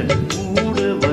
கண் மூடுவ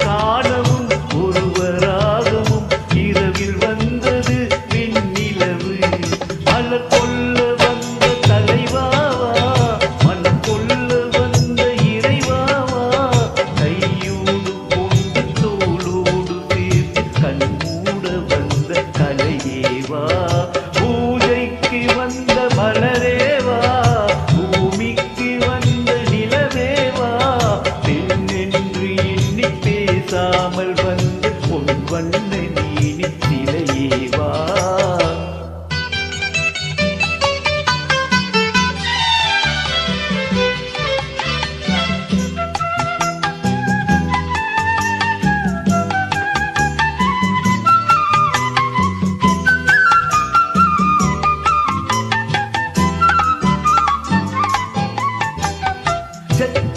காணவும்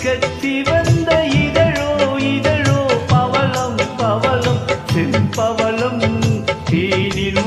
கத்தி வந்த இதழோ இதழோ பவளம் பவளம் செம்பவளம் தேனில்.